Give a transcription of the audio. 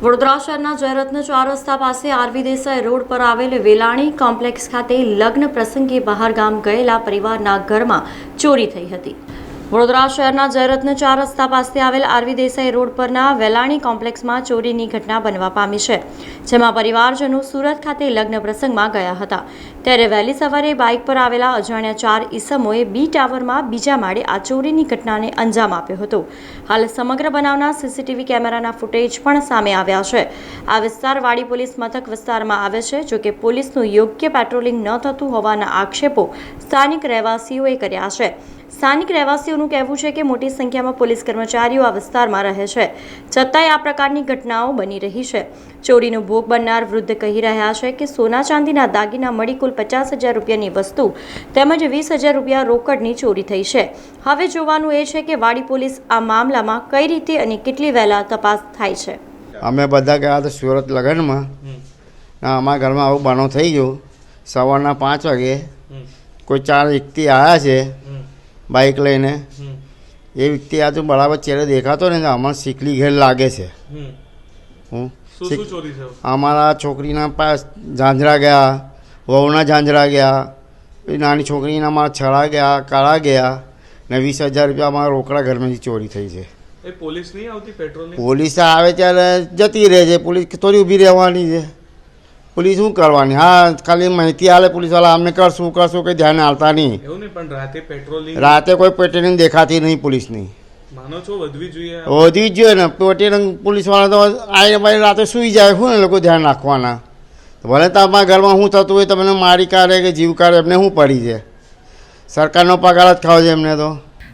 વડોદરા શહેરના જયરત્ન ચાર રસ્તા પાસે આરવી દેસાઈ રોડ પર આવેલ વેલાણી કોમ્પ્લેક્સ ખાતે લગ્ન પ્રસંગે બહાર ગામ ગયેલા પરિવારના ઘરમાં ચોરી થઈ હતી. વડોદરા શહેરના જયરત્ન ચાર રસ્તા પાસે આવેલ આરવી દેસાઈ રોડ પરના વેલાણી કોમ્પ્લેક્સમાં ચોરીની ઘટના બનવા પામી છે, જેમાં પરિવારજનો સુરત ખાતે લગ્ન પ્રસંગમાં ગયા હતા. ત્યારે વહેલી સવારે બાઇક પર આવેલા અજાણ્યા ચાર ઈસમોએ બી ટાવરમાં બીજા માળે આ ચોરીની ઘટનાને અંજામ આપ્યો હતો. હાલ સમગ્ર બનાવના સીસીટીવી કેમેરાના ફૂટેજ પણ સામે આવ્યા છે. આ વિસ્તાર વાડી પોલીસ મથક વિસ્તારમાં આવે છે જોકે પોલીસનું યોગ્ય પેટ્રોલિંગ ન થતું હોવાના આક્ષેપો સ્થાનિક રહેવાસીઓએ કર્યા છે. સ્થાનિક રહેવાસીઓનું કહેવું છે કે મોટી સંખ્યામાં પોલીસ કર્મચારીઓ આ વિસ્તારમાં રહે છે. છતાંય આ પ્રકારની ઘટનાઓ બની રહી છે. ચોરીનો ભોગ બનનાર વૃદ્ધ કહી રહ્યા છે કે સોના ચાંદીના દાગીના મળી કુલ પચાસ હજાર રૂપિયાની વસ્તુ તેમજ વીસ હજાર રૂપિયા રોકડની ચોરી થઈ છે. હવે જોવાનું એ છે કે વાડી પોલીસ આ મામલામાં કઈ રીતે અને કેટલી વહેલા તપાસ થાય છે. અમે બધા ગયા હતા સુરત લગ્નમાં. અમારા ઘરમાં આવું બનાવ થઈ ગયો. સવારના પાંચ વાગે કોઈ ચાર વ્યક્તિ આવ્યા છે. બાઇક લઈને. એ વ્યક્તિ આ તો બરાબર ચહેરો દેખાતો ને તો અમારે સીકલી ઘેર લાગે છે. હું અમારા છોકરીના પાસ ઝાંઝરા ગયા વહુના ઝાંઝરા ગયા નાની છોકરીના અમારા છડા ગયા કાળા ગયા ને વીસ હજાર રૂપિયા અમારા રોકડા ઘરમાંથી ચોરી થઈ છે. પોલીસ આવે ત્યારે જતી રહે છે. પોલીસ થોડી ઊભી રહેવાની છે. પોલીસ શું કરવાની? હા ખાલી માહિતી આલે પોલીસવાળા અમને કરશું કરશું કંઈ ધ્યાન આવતા નહીં. એવું નહીં પણ રાતે પેટ્રોલિંગ રાતે કોઈ પેટ્રોલિંગ દેખાતી નહીં પોલીસની. માનો છો વધવી જોઈએ વધી જ જોઈએ ને. પેટ્રોલિંગ પોલીસવાળા તો આવીને પછી રાતે સૂઈ જાય શું ને લોકો ધ્યાન રાખવાના? ભલે તમારા ઘરમાં શું થતું હોય તમને મારી કાઢે કે જીવ કાઢે એમને શું પડી છે? સરકારનો પગાર જ ખાવ છે એમને તો.